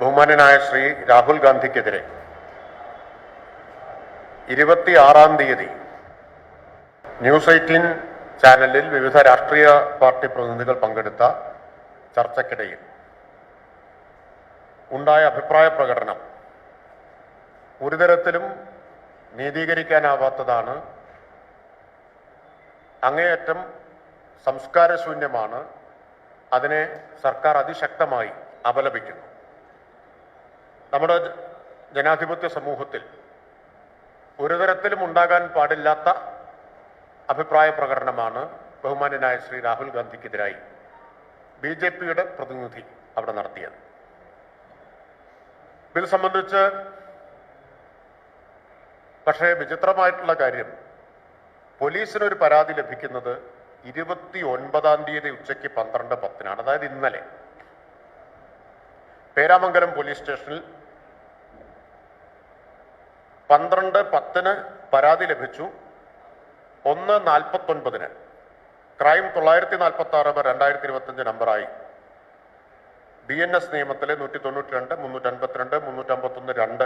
ബഹുമാന്യനായ ശ്രീ രാഹുൽ ഗാന്ധിക്കെതിരെ ഇരുപത്തി ആറാം തീയതി ന്യൂസ് എയ്റ്റീൻ ചാനലിൽ വിവിധ രാഷ്ട്രീയ പാർട്ടി പ്രതിനിധികൾ പങ്കെടുത്ത ചർച്ചയ്ക്കിടയിൽ ഉണ്ടായ അഭിപ്രായ പ്രകടനം ഒരു തരത്തിലും നീതീകരിക്കാനാവാത്തതാണ്. അങ്ങേയറ്റം സംസ്കാരശൂന്യമാണ്. അതിനെ സർക്കാർ അതിശക്തമായി അപലപിക്കുന്നു. നമ്മുടെ ജനാധിപത്യ സമൂഹത്തിൽ ഒരു തരത്തിലും ഉണ്ടാകാൻ പാടില്ലാത്ത അഭിപ്രായ പ്രകടനമാണ് ബഹുമാന്യനായ ശ്രീ രാഹുൽ ഗാന്ധിക്കെതിരായി ബി ജെ പിയുടെ പ്രതിനിധി അവിടെ നടത്തിയത്. ഇത് സംബന്ധിച്ച് പക്ഷേ വിചിത്രമായിട്ടുള്ള കാര്യം പോലീസിനൊരു പരാതി ലഭിക്കുന്നത് ഇരുപത്തി ഒൻപതാം തീയതി ഉച്ചയ്ക്ക് പന്ത്രണ്ട് പത്തിനാണ് അതായത് ഇന്നലെ. പേരാമംഗലം പോലീസ് സ്റ്റേഷനിൽ പന്ത്രണ്ട് പത്തിന് പരാതി ലഭിച്ചു. ഒന്ന് നാൽപ്പത്തൊൻപതിന്. ക്രൈം തൊള്ളായിരത്തി നാൽപ്പത്തി ആറ് ബർ രണ്ടായിരത്തി ഇരുപത്തഞ്ച് നമ്പറായി. ഡി എൻ എസ് നിയമത്തിലെ നൂറ്റി തൊണ്ണൂറ്റി രണ്ട് മുന്നൂറ്റി മുന്നൂറ്റമ്പത്തൊന്ന് രണ്ട്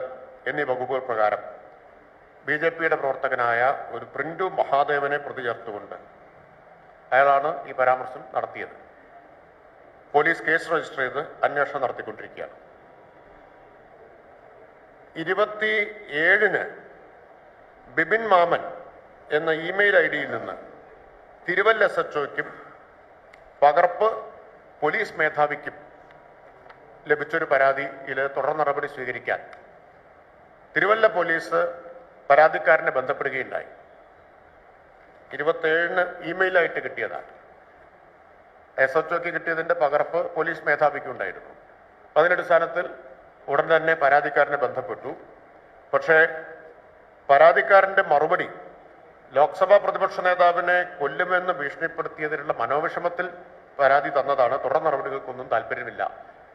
എന്നീ വകുപ്പുകൾ പ്രകാരം ബി ജെ പിയുടെ പ്രവർത്തകനായ ഒരു പ്രിന്റു മഹാദേവനെ പ്രതി ചേർത്തുകൊണ്ട് അയാളാണ് ഈ പരാമർശം നടത്തിയത്. പോലീസ് കേസ് രജിസ്റ്റർ ചെയ്ത് അന്വേഷണം നടത്തിക്കൊണ്ടിരിക്കുകയാണ്. ഇരുപത്തി ഏഴിന് ബിബിൻ മാമൻ എന്ന ഇമെയിൽ ഐ ഡിയിൽ നിന്ന് തിരുവല്ല എസ് എച്ച് പകർപ്പ് പോലീസ് മേധാവിക്കും ലഭിച്ചൊരു പരാതിയിൽ തുടർ നടപടി സ്വീകരിക്കാൻ തിരുവല്ല പോലീസ് പരാതിക്കാരനെ ബന്ധപ്പെടുകയുണ്ടായി. ഇരുപത്തേഴിന് ഇമെയിലായിട്ട് കിട്ടിയതാണ്. എസ് എച്ച് ഒക്ക് കിട്ടിയതിന്റെ പകർപ്പ് പോലീസ് മേധാവിക്ക് ഉണ്ടായിരുന്നു അതിനടിസ്ഥാനത്തിൽ ഉടൻ തന്നെ പരാതിക്കാരനെ ബന്ധപ്പെട്ടു. പക്ഷേ പരാതിക്കാരന്റെ മറുപടി ലോക്സഭാ പ്രതിപക്ഷ നേതാവിനെ കൊല്ലുമെന്ന് ഭീഷണിപ്പെടുത്തിയതിനുള്ള മനോവിഷമത്തിൽ പരാതി തന്നതാണ്. തുടർ നടപടികൾക്കൊന്നും താല്പര്യമില്ല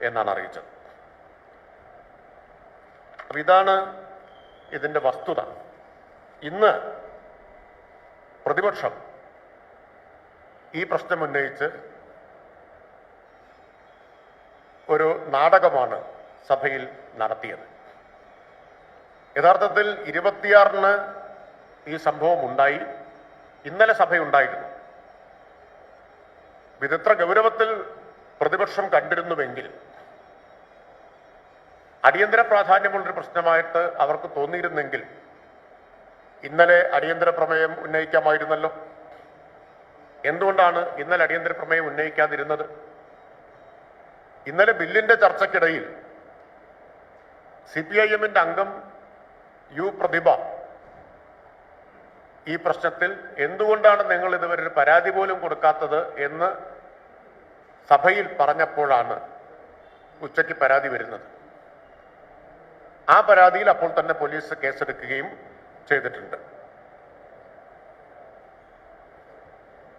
എന്നാണ് അറിയിച്ചത്. ഇതാണ് ഇതിന്റെ വസ്തുത. ഇന്ന് പ്രതിപക്ഷം ഈ പ്രശ്നം ഉന്നയിച്ച് ഒരു നാടകമാണ് സഭയിൽ നടത്തിയത്. യഥാർത്ഥത്തിൽ ഇരുപത്തിയാറിന് ഈ സംഭവം ഉണ്ടായി ഇന്നലെ സഭയുണ്ടായിരുന്നു. വിദഗ്ധ ഗൗരവത്തിൽ പ്രതിപക്ഷം കണ്ടിരുന്നുവെങ്കിൽ അടിയന്തര പ്രാധാന്യമുള്ളൊരു പ്രശ്നമായിട്ട് അവർക്ക് തോന്നിയിരുന്നെങ്കിൽ ഇന്നലെ അടിയന്തര പ്രമേയം ഉന്നയിക്കാമായിരുന്നല്ലോ. എന്തുകൊണ്ടാണ് ഇന്നലെ അടിയന്തര പ്രമേയം ഉന്നയിക്കാതിരുന്നത്? ഇന്നലെ ബില്ലിന്റെ ചർച്ചയ്ക്കിടയിൽ സി പി ഐ എമ്മിന്റെ അംഗം യു പ്രതിഭ ഈ പ്രശ്നത്തിൽ എന്തുകൊണ്ടാണ് നിങ്ങൾ ഇതുവരെ ഒരു പരാതി പോലും കൊടുക്കാത്തത് എന്ന് സഭയിൽ പറഞ്ഞപ്പോഴാണ് ഉച്ചയ്ക്ക് പരാതി വരുന്നത്. ആ പരാതിയിൽ അപ്പോൾ തന്നെ പോലീസ് കേസെടുക്കുകയും ചെയ്തിട്ടുണ്ട്.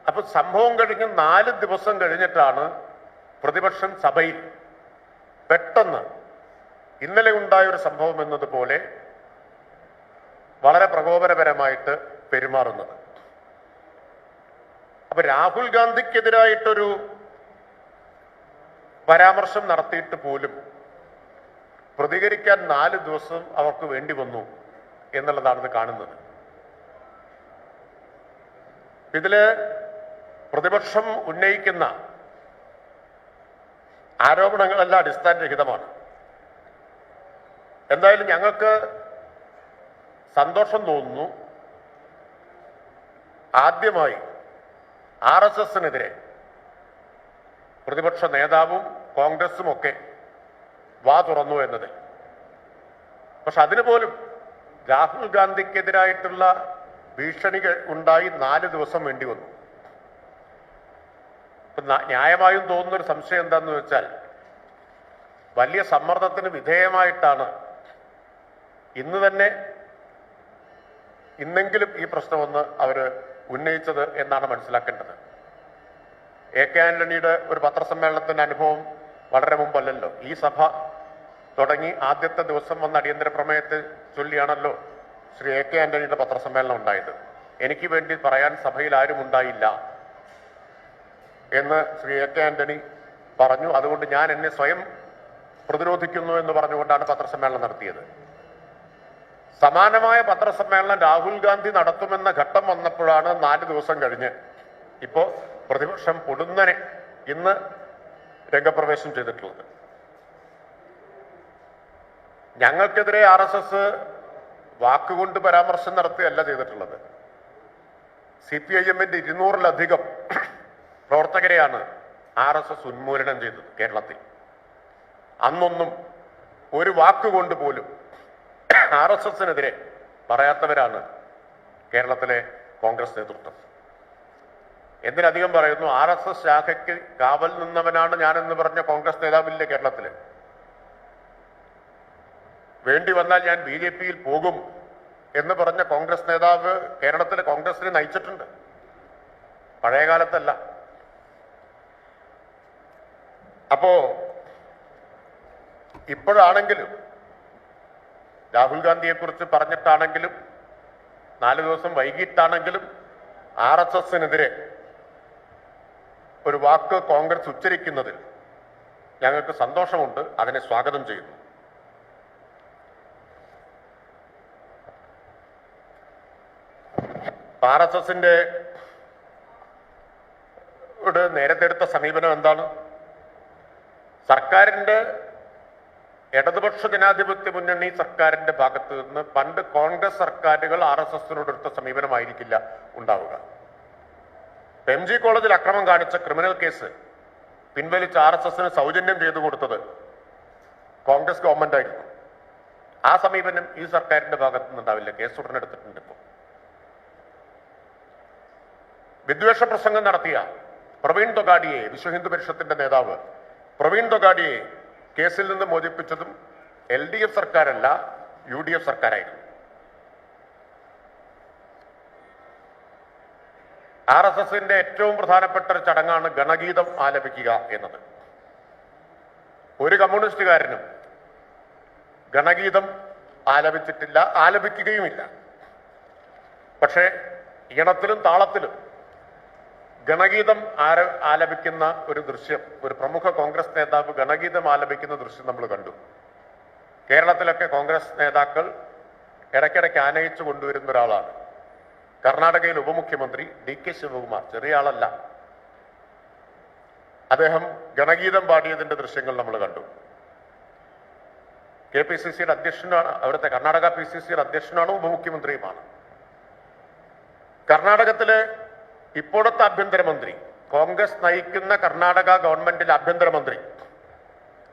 അപ്പൊ സംഭവം കഴിഞ്ഞ് നാല് ദിവസം കഴിഞ്ഞിട്ടാണ് പ്രതിപക്ഷം സഭയിൽ പെട്ടെന്ന് ഇന്നലെ ഉണ്ടായ ഒരു സംഭവം എന്നതുപോലെ വളരെ പ്രകോപനപരമായിട്ട് പെരുമാറുന്നത്. അപ്പൊ രാഹുൽ ഗാന്ധിക്കെതിരായിട്ടൊരു പരാമർശം നടത്തിയിട്ട് പോലും പ്രതികരിക്കാൻ നാല് ദിവസം അവർക്ക് വേണ്ടി വന്നു എന്നുള്ളതാണ് കാണുന്നത്. ഇതിൽ പ്രതിപക്ഷം ഉന്നയിക്കുന്ന ആരോപണങ്ങളെല്ലാം അടിസ്ഥാനരഹിതമാണ്. എന്തായാലും ഞങ്ങൾക്ക് സന്തോഷം തോന്നുന്നു. ആദ്യമായി ആർ എസ് എസിനെതിരെ പ്രതിപക്ഷ നേതാവും കോൺഗ്രസും ഒക്കെ വാ തുറന്നു എന്നത് പക്ഷെ അതിനു പോലും രാഹുൽ ഗാന്ധിക്കെതിരായിട്ടുള്ള ഭീഷണികൾ ഉണ്ടായി നാല് ദിവസം വേണ്ടി വന്നു. ഇപ്പൊ ന്യായമായും തോന്നുന്ന ഒരു സംശയം എന്താന്ന് വെച്ചാൽ വലിയ സമ്മർദ്ദത്തിന് വിധേയമായിട്ടാണ് ഇന്ന് തന്നെ ഇന്നെങ്കിലും ഈ പ്രശ്നമൊന്ന് അവർ ഉന്നയിച്ചത് എന്നാണ് മനസ്സിലാക്കേണ്ടത്. എ കെ ആന്റണിയുടെ ഒരു പത്രസമ്മേളനത്തിന്റെ അനുഭവം വളരെ മുമ്പല്ലല്ലോ. ഈ സഭ തുടങ്ങി ആദ്യത്തെ ദിവസം വന്ന അടിയന്തര പ്രമേയത്തെ ചൊല്ലിയാണല്ലോ ശ്രീ എ കെ ആന്റണിയുടെ പത്രസമ്മേളനം ഉണ്ടായത്. എനിക്ക് വേണ്ടി പറയാൻ സഭയിൽ ആരും ഉണ്ടായില്ല എന്ന് ശ്രീ എ കെ ആന്റണി പറഞ്ഞു. അതുകൊണ്ട് ഞാൻ എന്നെ സ്വയം പ്രതിരോധിക്കുന്നു എന്ന് പറഞ്ഞുകൊണ്ടാണ് പത്രസമ്മേളനം നടത്തിയത്. സമാനമായ പത്രസമ്മേളനം രാഹുൽ ഗാന്ധി നടത്തുമെന്ന ഘട്ടം വന്നപ്പോഴാണ് നാല് ദിവസം കഴിഞ്ഞ്. ഇപ്പോൾ പ്രതിപക്ഷം പൊടുന്നനെ ഇന്ന് രംഗപ്രവേശം ചെയ്തിട്ടുള്ളത്. ഞങ്ങൾക്കെതിരെ ആർ എസ് എസ് വാക്കുകൊണ്ട് പരാമർശം നടത്തുകയല്ല ചെയ്തിട്ടുള്ളത്. സി പി ഐ എമ്മിന്റെ ഇരുന്നൂറിലധികം പ്രവർത്തകരെയാണ് ആർ എസ് എസ് ഉന്മൂലനം ചെയ്തത് കേരളത്തിൽ. അന്നൊന്നും ഒരു വാക്കുകൊണ്ട് പോലും ആർ എസ് എസിനെതിരെ പറയാത്തവരാണ് കേരളത്തിലെ കോൺഗ്രസ് നേതൃത്വം. എന്തിനധികം പറയുന്നു ആർ എസ് എസ് ശാഖയ്ക്ക് കാവൽ നിന്നവനാണ് ഞാനെന്ന് പറഞ്ഞ കോൺഗ്രസ് നേതാവില്ല കേരളത്തിൽ വേണ്ടി വന്നാൽ ഞാൻ ബി ജെ പിയിൽ പോകും എന്ന് പറഞ്ഞ കോൺഗ്രസ് നേതാവ് കേരളത്തിലെ കോൺഗ്രസിനെ നയിച്ചിട്ടുണ്ട്. പഴയ കാലത്തല്ല അപ്പോ ഇപ്പോഴാണെങ്കിലും രാഹുൽ ഗാന്ധിയെ കുറിച്ച് പറഞ്ഞിട്ടാണെങ്കിലും നാല് ദിവസം വൈകിട്ടാണെങ്കിലും ആർ എസ് എസിനെതിരെ ഒരു വാക്ക് കോൺഗ്രസ് ഉച്ചരിക്കുന്നതിൽ ഞങ്ങൾക്ക് സന്തോഷമുണ്ട്. അതിനെ സ്വാഗതം ചെയ്യുന്നു. ആർ എസ് എസിന്റെ നേരത്തെ എടുത്ത സമീപനം എന്താണ്? സർക്കാരിന്റെ ഇടതുപക്ഷ ജനാധിപത്യ മുന്നണി സർക്കാരിന്റെ ഭാഗത്ത് നിന്ന് പണ്ട് കോൺഗ്രസ് സർക്കാരുകൾ ആർ എസ് എസിനോട് എടുത്ത സമീപനമായിരിക്കില്ല ഉണ്ടാവുക. എം ജി കോളേജിൽ അക്രമം കാണിച്ച ക്രിമിനൽ കേസ് പിൻവലിച്ച് ആർ എസ് എസിന് സൗജന്യം ചെയ്തു കൊടുത്തത് കോൺഗ്രസ് ഗവൺമെന്റ് ആയിരുന്നു ആ സമീപനം ഈ സർക്കാരിന്റെ ഭാഗത്ത് നിന്നുണ്ടാവില്ല കേസ് ഉടനെടുത്തിട്ടുണ്ട് ഇപ്പോൾ വിദ്വേഷ പ്രസംഗം നടത്തിയ പ്രവീൺ തൊഗാഡിയെ വിശ്വ ഹിന്ദു പരിഷത്തിന്റെ നേതാവ് പ്രവീൺ തൊഗാഡിയെ കേസിൽ നിന്ന് മോചിപ്പിച്ചതും എൽ ഡി എഫ് സർക്കാരല്ല യു ഡി എഫ് സർക്കാരായിരുന്നു. ആർ എസ് എസിന്റെ ഏറ്റവും പ്രധാനപ്പെട്ട ഒരു ചടങ്ങാണ് ഗണഗീതം ആലപിക്കുക എന്നത്. ഒരു കമ്മ്യൂണിസ്റ്റുകാരനും ഗണഗീതം ആലപിച്ചിട്ടില്ല ആലപിക്കുകയുമില്ല. പക്ഷേ ഈണത്തിലും താളത്തിലും ഗണഗീതം ആര ആലപിക്കുന്ന ഒരു ദൃശ്യം ഒരു പ്രമുഖ കോൺഗ്രസ് നേതാവ് ഗണഗീതം ആലപിക്കുന്ന ദൃശ്യം നമ്മൾ കണ്ടു. കേരളത്തിലൊക്കെ കോൺഗ്രസ് നേതാക്കൾ ഇടയ്ക്കിടയ്ക്ക് ആനയിച്ചു കൊണ്ടുവരുന്ന ഒരാളാണ്. കർണാടകയിൽ ഉപമുഖ്യമന്ത്രി ഡി കെ ശിവകുമാർ ചെറിയ ആളല്ല. അദ്ദേഹം ഗണഗീതം പാടിയതിന്റെ ദൃശ്യങ്ങൾ നമ്മൾ കണ്ടു. കെ പി സി സിയുടെ അധ്യക്ഷനാണ് അവിടുത്തെ കർണാടക പി സി സിയുടെ അധ്യക്ഷനാണ് ഉപമുഖ്യമന്ത്രിയുമാണ്. കർണാടകത്തിലെ ഇപ്പോഴത്തെ ആഭ്യന്തരമന്ത്രി കോൺഗ്രസ് നയിക്കുന്ന കർണാടക ഗവൺമെന്റിലെ ആഭ്യന്തരമന്ത്രി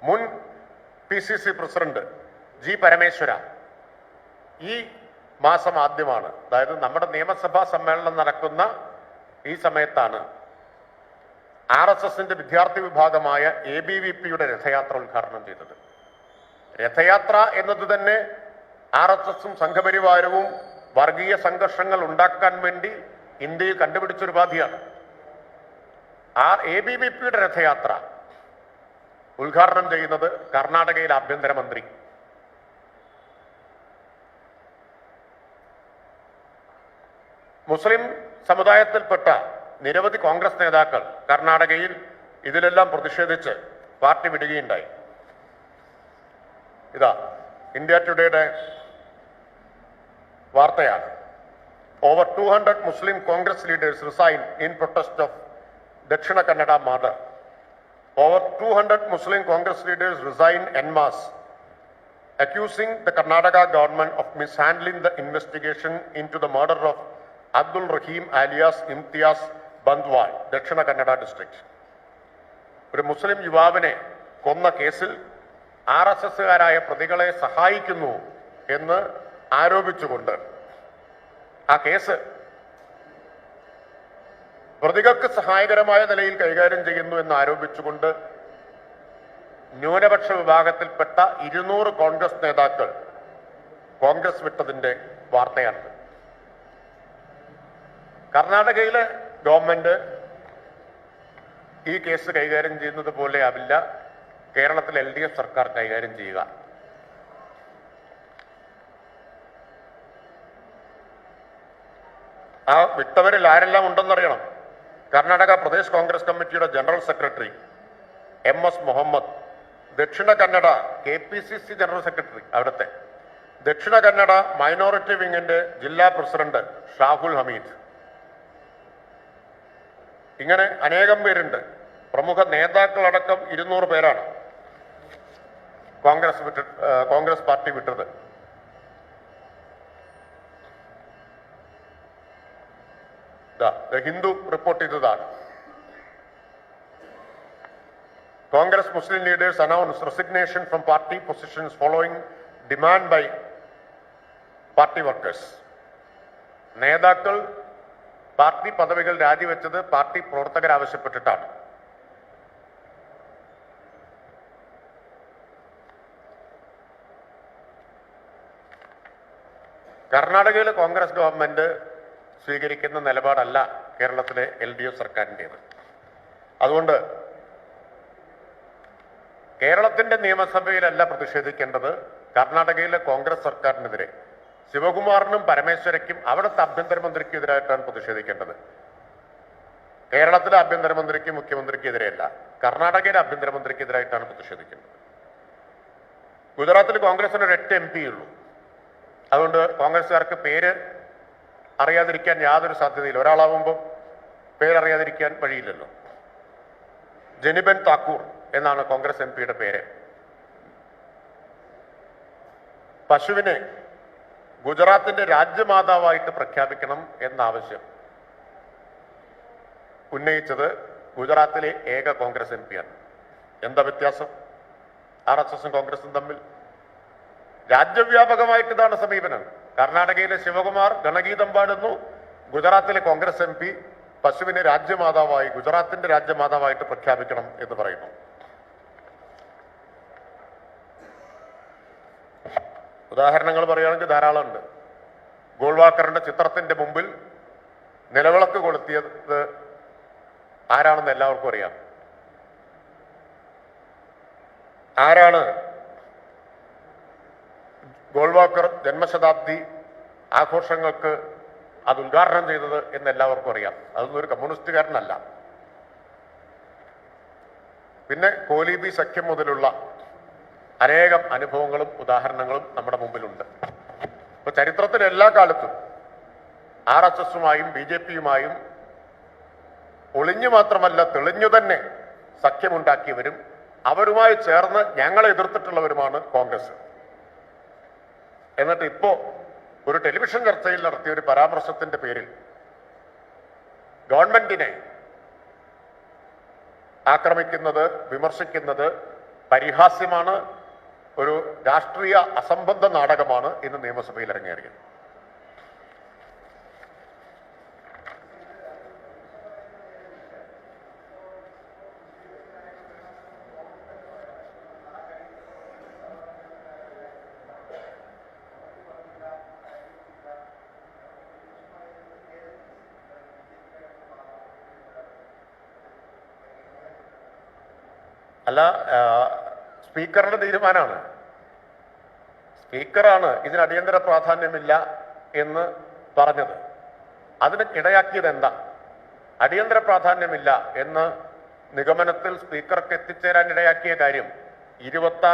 മുൻ P C C president G Parameshwara ഈ മാസം ആദ്യമാണ്. അതായത് നമ്മുടെ നിയമസഭാ സമ്മേളനം നടക്കുന്ന ഈ സമയത്താണ് ആർ എസ് എസിന്റെ വിദ്യാർത്ഥി വിഭാഗമായ എ ബി വി പിയുടെ രഥയാത്ര ഉദ്ഘാടനം ചെയ്തത്. രഥയാത്ര എന്നത് തന്നെ ആർ എസ് എസും സംഘപരിവാരവും വർഗീയ സംഘർഷങ്ങൾ ഉണ്ടാക്കാൻ വേണ്ടി ഇന്ത്യയിൽ കണ്ടുപിടിച്ചൊരു ഉപാധിയാണ്. ആ എ ബി വി പിയുടെ രഥയാത്ര. ഉദ്ഘാടനം ചെയ്യുന്നത് കർണാടകയിലെ ആഭ്യന്തരമന്ത്രി. മുസ്ലിം സമുദായത്തിൽപ്പെട്ട നിരവധി കോൺഗ്രസ് നേതാക്കൾ കർണാടകയിൽ ഇതിലെല്ലാം പ്രതിഷേധിച്ച് പാർട്ടി വിടുകയുണ്ടായി. ഇതാ ഇന്ത്യ ടുഡേയുടെ വാർത്തയാണ്. Hundred Muslim Congress leaders resign in protest of Dakshina Kannada murder over two hundred Muslim Congress leaders resign en masse accusing the Karnataka government of mishandling the investigation into the murder of Abdul Rahim alias Imtiaz Bantwal Dakshina Kannada district ഒരു മുസ്ലിം യുവാവിനെ കൊന്ന കേസിൽ R S എസുകാരായ പ്രതികളെ സഹായിക്കുന്നു എന്ന് ആരോപിച്ചുകൊണ്ട് ആ case. പ്രതികൾക്ക് സഹായകരമായ നിലയിൽ കൈകാര്യം ചെയ്യുന്നു എന്ന് ആരോപിച്ചുകൊണ്ട് ന്യൂനപക്ഷ വിഭാഗത്തിൽപ്പെട്ട ഇരുന്നൂറ് കോൺഗ്രസ് നേതാക്കൾ കോൺഗ്രസ് വിട്ടതിന്റെ വാർത്തയാണ്. കർണാടകയിലെ ഗവൺമെന്റ് ഈ കേസ് കൈകാര്യം ചെയ്യുന്നത് പോലെ ആവില്ല. കേരളത്തിലെ എൽ ഡി എഫ് സർക്കാർ കൈകാര്യം ചെയ്യുക. ആ വിട്ടവരിൽ ആരെല്ലാം ഉണ്ടെന്നറിയണം. കർണാടക പ്രദേശ് കോൺഗ്രസ് കമ്മിറ്റിയുടെ general secretary M S Muhammad Dakshina Kannada K P C C general secretary അവിടുത്തെ ദക്ഷിണ കന്നഡ മൈനോറിറ്റി വിങ്ങിന്റെ ജില്ലാ പ്രസിഡന്റ് ഷാഹുൽ ഹമീദ്. ഇങ്ങനെ അനേകം പേരുണ്ട്. പ്രമുഖ നേതാക്കളടക്കം ഇരുന്നൂറ് പേരാണ് കോൺഗ്രസ് വിട്ട് കോൺഗ്രസ് പാർട്ടി വിട്ടത്. ദാ, ഹിന്ദു റിപ്പോർട്ട് ചെയ്തതാണ് Congress Muslim leaders announced resignation from party positions following demand by party workers. നേതാക്കൾ പാർട്ടി പദവികൾ രാജിവെച്ചത് പാർട്ടി പ്രവർത്തകർ ആവശ്യപ്പെട്ടിട്ടാണ് കർണാടകയിലെ കോൺഗ്രസ് ഗവൺമെന്റ് സ്വീകരിക്കുന്ന നിലപാടല്ല കേരളത്തിലെ എൽ ഡി എഫ് സർക്കാരിന്റെത് അതുകൊണ്ട് കേരളത്തിന്റെ നിയമസഭയിലല്ല പ്രതിഷേധിക്കേണ്ടത് കർണാടകയിലെ കോൺഗ്രസ് സർക്കാരിനെതിരെ. ശിവകുമാറിനും പരമേശ്വരയ്ക്കും അവിടുത്തെ ആഭ്യന്തരമന്ത്രിക്കെതിരായിട്ടാണ് പ്രതിഷേധിക്കേണ്ടത്. കേരളത്തിലെ ആഭ്യന്തരമന്ത്രിക്കും മുഖ്യമന്ത്രിക്കെതിരെയല്ല കർണാടകയിലെ ആഭ്യന്തരമന്ത്രിക്കെതിരായിട്ടാണ് പ്രതിഷേധിക്കുന്നത് ഗുജറാത്തിൽ കോൺഗ്രസിന് ഒരു എട്ട് എം പി ഉള്ളൂ. അതുകൊണ്ട് കോൺഗ്രസ്സുകാർക്ക് പേര് അറിയാതിരിക്കാൻ യാതൊരു സാധ്യതയില്ല. ഒരാളാവുമ്പോൾ പേരറിയാതിരിക്കാൻ വഴിയില്ലല്ലോ. ജനിബൻ താക്കൂർ എന്നാണ് കോൺഗ്രസ് എം പിയുടെ പേര്. പശുവിനെ ഗുജറാത്തിന്റെ രാജ്യമാതാവായിട്ട് പ്രഖ്യാപിക്കണം എന്ന ആവശ്യം ഉന്നയിച്ചത് ഗുജറാത്തിലെ ഏക കോൺഗ്രസ് എം പിയാണ്. എന്താ വ്യത്യാസം? ആർ എസ് എസും കോൺഗ്രസും തമ്മിൽ രാജ്യവ്യാപകമായിട്ട് ഇതാണ് സമീപനം. കർണാടകയിലെ ശിവകുമാർ ഗണഗീതം പാടുന്നു. ഗുജറാത്തിലെ കോൺഗ്രസ് എം പി പശുവിനെ രാജ്യമാതാവായി ഗുജറാത്തിന്റെ രാജ്യമാതാവായിട്ട് പ്രഖ്യാപിക്കണം എന്ന് പറയുന്നു. ഉദാഹരണങ്ങൾ പറയുകയാണെങ്കിൽ ധാരാളമുണ്ട്. ഗോൾവാക്കറിന്റെ ചിത്രത്തിന്റെ മുമ്പിൽ നിലവിളക്ക് കൊളുത്തിയത് ആരാണെന്ന് എല്ലാവർക്കും അറിയാം. ആരാണ് ഗോൾവാക്കർ ജന്മശതാബ്ദി ആഘോഷങ്ങൾക്ക് അത് ഉദ്ഘാടനം ചെയ്തത് എന്ന് എല്ലാവർക്കും അറിയാം. അതൊന്നും ഒരു കമ്മ്യൂണിസ്റ്റുകാരനല്ല. പിന്നെ കോലീബി സഖ്യം മുതലുള്ള അനേകം അനുഭവങ്ങളും ഉദാഹരണങ്ങളും നമ്മുടെ മുമ്പിലുണ്ട്. ഇപ്പൊ ചരിത്രത്തിൽ എല്ലാ കാലത്തും ആർ എസ് എസുമായും ബി ജെ പിയുമായും ഒളിഞ്ഞു മാത്രമല്ല തെളിഞ്ഞു തന്നെ സഖ്യമുണ്ടാക്കിയവരും അവരുമായി ചേർന്ന് ഞങ്ങളെ എതിർത്തിട്ടുള്ളവരുമാണ് കോൺഗ്രസ്. എന്നിട്ട് ഇപ്പോ ഒരു ടെലിവിഷൻ ചർച്ചയിൽ നടത്തിയ ഒരു പരാമർശത്തിന്റെ പേരിൽ ഗവൺമെന്റിനെ ആക്രമിക്കുന്നത് വിമർശിക്കുന്നത് പരിഹാസ്യമാണ് ഒരു രാഷ്ട്രീയ അസംബന്ധ നാടകമാണ് ഇന്ന് നിയമസഭയിൽ ഇറങ്ങിയത് അല്ല സ്പീക്കറുടെ തീരുമാനമാണ് സ്പീക്കറാണ് ഇതിന് അടിയന്തര പ്രാധാന്യമില്ല എന്ന് പറഞ്ഞത്. അതിന് ഇടയാക്കിയത് എന്താ? അടിയന്തര പ്രാധാന്യമില്ല എന്ന് നിഗമനത്തിൽ സ്പീക്കർക്ക് എത്തിച്ചേരാൻ ഇടയാക്കിയ കാര്യം ഇരുപത്തി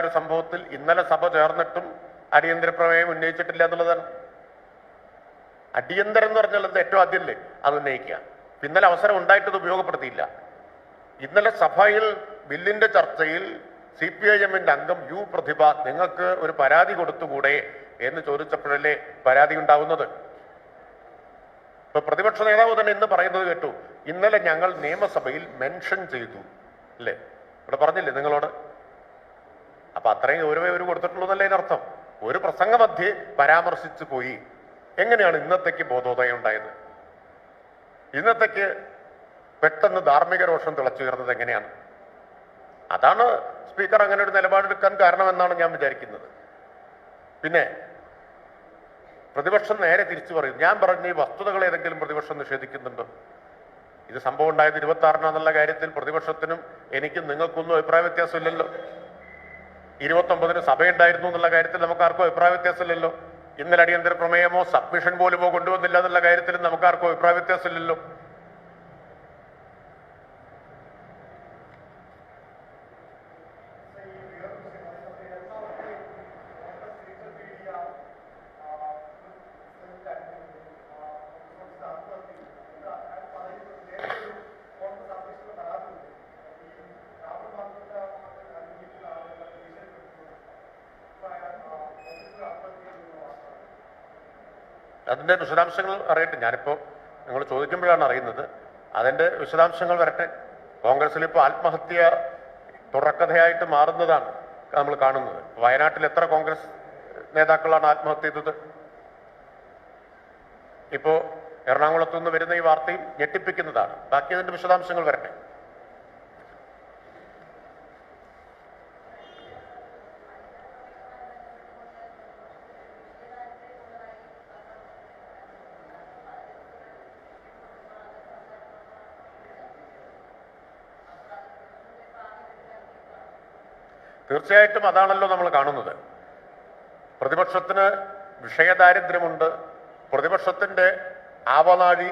ഒരു സംഭവത്തിൽ ഇന്നലെ സഭ ചേർന്നിട്ടും അടിയന്തര പ്രമേയം ഉന്നയിച്ചിട്ടില്ല എന്നുള്ളതാണ്. അടിയന്തരം എന്ന് പറഞ്ഞാൽ എന്താ ഏറ്റവും ആദ്യമല്ലേ? അത് ഉന്നയിക്കുക. ഇന്നലെ അവസരം ഉണ്ടായിട്ടത് ഉപയോഗപ്പെടുത്തിയില്ല. ഇന്നലെ സഭയിൽ ബില്ലിന്റെ ചർച്ചയിൽ സി പി ഐ എമ്മിന്റെ അംഗം യു പ്രതിഭ നിങ്ങൾക്ക് ഒരു പരാതി കൊടുത്തുകൂടെ എന്ന് ചോദിച്ചപ്പോഴല്ലേ പരാതി ഉണ്ടാവുന്നത്? ഇപ്പൊ പ്രതിപക്ഷ നേതാവ് തന്നെ ഇന്ന് പറയുന്നത് കേട്ടു ഇന്നലെ ഞങ്ങൾ നിയമസഭയിൽ മെൻഷൻ ചെയ്തു അല്ലേ? ഇവിടെ പറഞ്ഞില്ലേ നിങ്ങളോട്? അപ്പൊ അത്രയും ഗൗരവേ ഒരു കൊടുത്തിട്ടുള്ളൂ എന്നല്ലേ അതിനർത്ഥം? ഒരു പ്രസംഗമധ്യേ പരാമർശിച്ചു പോയി. എങ്ങനെയാണ് ഇന്നത്തേക്ക് ബോധോദയം ഉണ്ടായത്? ഇന്നത്തേക്ക് പെട്ടെന്ന് ധാർമ്മിക രോഷം തിളച്ചുയർന്നത് എങ്ങനെയാണ്? അതാണ് സ്പീക്കർ അങ്ങനെ ഒരു നിലപാടെടുക്കാൻ കാരണമെന്നാണ് ഞാൻ വിചാരിക്കുന്നത്. പിന്നെ പ്രതിപക്ഷം നേരെ തിരിച്ചു പറയും ഞാൻ പറഞ്ഞ ഈ വസ്തുതകൾ ഏതെങ്കിലും പ്രതിപക്ഷം നിഷേധിക്കുന്നുണ്ടോ? ഇത് സംഭവം ഉണ്ടായത് ഇരുപത്തി ആറിനാന്നുള്ള കാര്യത്തിൽ പ്രതിപക്ഷത്തിനും എനിക്കും നിങ്ങൾക്കൊന്നും അഭിപ്രായ വ്യത്യാസമില്ലല്ലോ. ഇരുപത്തി ഒമ്പതിന് സഭയുണ്ടായിരുന്നു എന്നുള്ള കാര്യത്തിൽ നമുക്ക് ആർക്കും അഭിപ്രായ വ്യത്യാസമില്ലല്ലോ. ഇന്നലെ അടിയന്തര പ്രമേയമോ സബ്മിഷൻ പോലുമോ കൊണ്ടുവന്നില്ല എന്നുള്ള കാര്യത്തിലും നമുക്ക് ആർക്കും അഭിപ്രായ വ്യത്യാസമില്ലല്ലോ. അതിന്റെ വിശദാംശങ്ങൾ അറിയട്ടെ. ഞാനിപ്പോൾ നിങ്ങൾ ചോദിക്കുമ്പോഴാണ് അറിയുന്നത്. അതിന്റെ വിശദാംശങ്ങൾ വരട്ടെ. കോൺഗ്രസിൽ ഇപ്പോൾ ആത്മഹത്യ തുടക്കഥയായിട്ട് മാറുന്നതാണ് നമ്മൾ കാണുന്നത്. വയനാട്ടിൽ എത്ര കോൺഗ്രസ് നേതാക്കളാണ് ആത്മഹത്യ ചെയ്തത്? ഇപ്പോൾ എറണാകുളത്തുനിന്ന് വരുന്ന ഈ വാർത്തയും ഞെട്ടിപ്പിക്കുന്നതാണ്. ബാക്കി അതിന്റെ വിശദാംശങ്ങൾ വരട്ടെ. തീർച്ചയായിട്ടും അതാണല്ലോ നമ്മൾ കാണുന്നത്. പ്രതിപക്ഷത്തിന് വിഷയദാരിദ്ര്യമുണ്ട്. പ്രതിപക്ഷത്തിന്റെ ആവനാഴി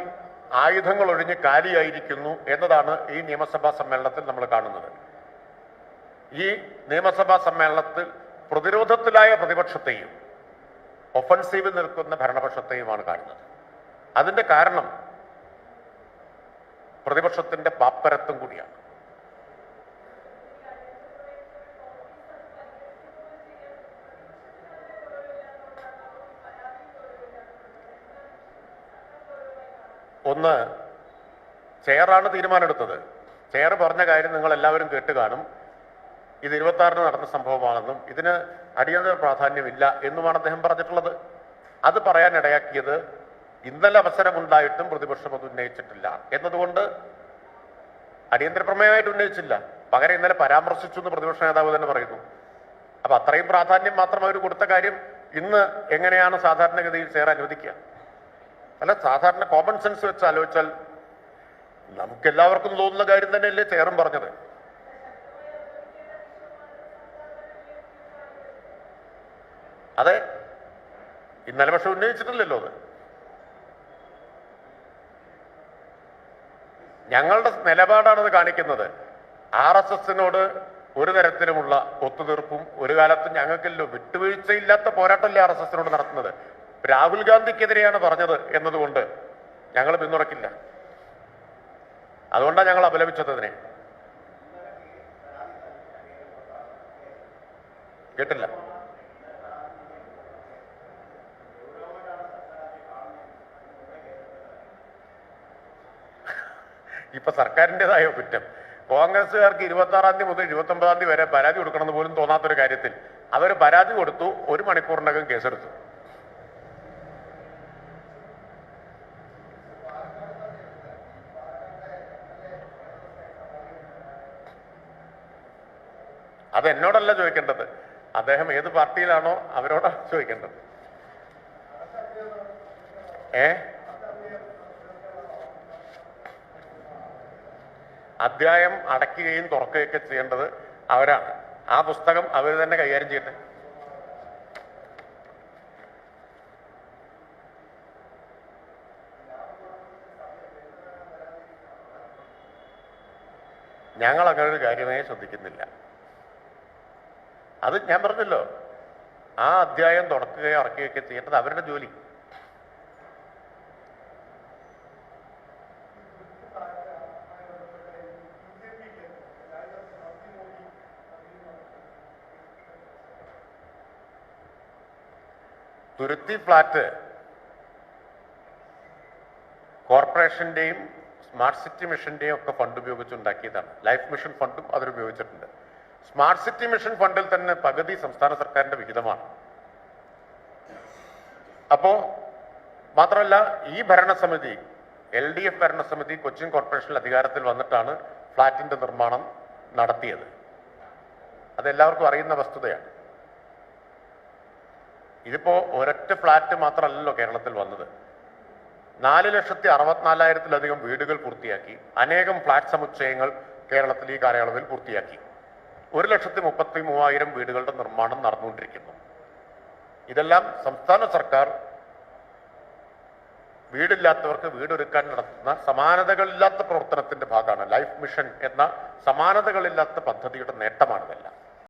ആയുധങ്ങൾ ഒഴിഞ്ഞ് കാലിയായിരിക്കുന്നു എന്നതാണ് ഈ നിയമസഭാ സമ്മേളനത്തിൽ നമ്മൾ കാണുന്നത്. ഈ നിയമസഭാ സമ്മേളനത്തിൽ പ്രതിരോധത്തിലായ പ്രതിപക്ഷത്തെയും ഒഫൻസീവിൽ നിൽക്കുന്ന ഭരണപക്ഷത്തെയുമാണ് കാണുന്നത്. അതിന്റെ കാരണം പ്രതിപക്ഷത്തിന്റെ പാപ്പരത്വം കൂടിയാണ്. ഒന്ന് ചെയറാണ് തീരുമാനമെടുത്തത്. ചെയർ പറഞ്ഞ കാര്യം നിങ്ങൾ എല്ലാവരും കേട്ട് കാണും. ഇത് ഇരുപത്തി ആറിന് നടന്ന സംഭവമാണെന്നും ഇതിന് അടിയന്തര പ്രാധാന്യമില്ല എന്നുമാണ് അദ്ദേഹം പറഞ്ഞിട്ടുള്ളത്. അത് പറയാനിടയാക്കിയത് ഇന്നലെ അവസരമുണ്ടായിട്ടും പ്രതിപക്ഷം അത് ഉന്നയിച്ചിട്ടില്ല. എന്നതുകൊണ്ട് അടിയന്തര പ്രമേയമായിട്ട് ഉന്നയിച്ചില്ല. പകരം ഇന്നലെ പരാമർശിച്ചു എന്ന് പ്രതിപക്ഷ നേതാവ് തന്നെ പറയുന്നു. അപ്പൊ അത്രയും പ്രാധാന്യം മാത്രം അവർ കൊടുത്ത കാര്യം ഇന്ന് എങ്ങനെയാണ് സാധാരണഗതിയിൽ ചെയർ അനുവദിക്കുക? അല്ല സാധാരണ കോമൺ സെൻസ് വെച്ച് ആലോചിച്ചാൽ നമുക്ക് എല്ലാവർക്കും തോന്നുന്ന കാര്യം തന്നെയല്ലേ ചെയറും പറഞ്ഞത്. അതെ ഇന്നലെ പക്ഷെ ഉന്നയിച്ചിട്ടില്ലല്ലോ അത്. ഞങ്ങളുടെ നിലപാടാണത് കാണിക്കുന്നത്. ആർ എസ് എസിനോട് ഒരു തരത്തിലുമുള്ള ഒത്തുതീർപ്പും ഒരു കാലത്തും ഞങ്ങൾക്കല്ലോ വിട്ടുവീഴ്ചയില്ലാത്ത പോരാട്ടമല്ലേ ആർ എസ് എസിനോട് നടത്തുന്നത്. രാഹുൽ ഗാന്ധിക്കെതിരെയാണ് പറഞ്ഞത് എന്നതുകൊണ്ട് ഞങ്ങൾ പിന്തുണക്കില്ല. അതുകൊണ്ടാണ് ഞങ്ങൾ അപലപിച്ചത് അതിനെ. കേട്ടില്ല? ഇപ്പൊ സർക്കാരിന്റെതായ കുറ്റം. കോൺഗ്രസ്സുകാർക്ക് ഇരുപത്തി ആറാം തീയതി മുതൽ ഇരുപത്തി ഒമ്പതാം തീയതി വരെ പരാതി കൊടുക്കണമെന്ന് പോലും തോന്നാത്തൊരു കാര്യത്തിൽ അവർ പരാതി കൊടുത്തു ഒരു മണിക്കൂറിനകം കേസെടുത്തു. അത് എന്നോടല്ല ചോദിക്കേണ്ടത്. അദ്ദേഹം ഏത് പാർട്ടിയിലാണോ അവരോടാണ് ചോദിക്കേണ്ടത്. ഏ? അധ്യായം അടയ്ക്കുകയും തുറക്കുകയൊക്കെ ചെയ്യേണ്ടത് അവരാണ്. ആ പുസ്തകം അവർ തന്നെ കൈകാര്യം ചെയ്യട്ടെ. ഞങ്ങൾ അങ്ങനെ ഒരു കാര്യമേ ശ്രദ്ധിക്കുന്നില്ല. അത് ഞാൻ പറഞ്ഞല്ലോ. ആ അധ്യായം തുറക്കുകയോ ഇറക്കുകയൊക്കെ ചെയ്യേണ്ടത് അവരുടെ ജോലി. തുരുത്തി ഫ്ലാറ്റ് കോർപ്പറേഷന്റെയും സ്മാർട്ട് സിറ്റി മിഷന്റെയും ഒക്കെ ഫണ്ട് ഉപയോഗിച്ച് ഉണ്ടാക്കിയതാണ് ലൈഫ് മിഷൻ ഫണ്ടും അതിൽ ഉപയോഗിച്ചിട്ടുണ്ട് സ്മാർട്ട് സിറ്റി മിഷൻ ഫണ്ടിൽ തന്നെ പകുതി സംസ്ഥാന സർക്കാരിന്റെ വിഹിതമാണ്. അപ്പോ മാത്രമല്ല ഈ ഭരണസമിതി എൽ ഡി എഫ് ഭരണസമിതി കൊച്ചിൻ കോർപ്പറേഷനിൽ അധികാരത്തിൽ വന്നിട്ടാണ് ഫ്ളാറ്റിന്റെ നിർമ്മാണം നടത്തിയത്. അതെല്ലാവർക്കും അറിയുന്ന വസ്തുതയാണ്. ഇതിപ്പോ ഒരൊറ്റ ഫ്ലാറ്റ് മാത്രമല്ലല്ലോ കേരളത്തിൽ വന്നത്. നാല് ലക്ഷത്തി അറുപത്തിനാലായിരത്തിലധികം വീടുകൾ പൂർത്തിയാക്കി. അനേകം ഫ്ളാറ്റ് സമുച്ചയങ്ങൾ കേരളത്തിൽ ഈ കാലയളവിൽ പൂർത്തിയാക്കി. ഒരു ലക്ഷത്തി മുപ്പത്തി മൂവായിരം വീടുകളുടെ നിർമ്മാണം നടന്നുകൊണ്ടിരിക്കുന്നു. ഇതെല്ലാം സംസ്ഥാന സർക്കാർ വീടില്ലാത്തവർക്ക് വീടൊരുക്കാൻ നടത്തുന്ന സമാനതകളില്ലാത്ത പ്രവർത്തനത്തിന്റെ ഭാഗമാണ്. ലൈഫ് മിഷൻ എന്ന സമാനതകളില്ലാത്ത പദ്ധതിയുടെ നേട്ടമാണിതെല്ലാം.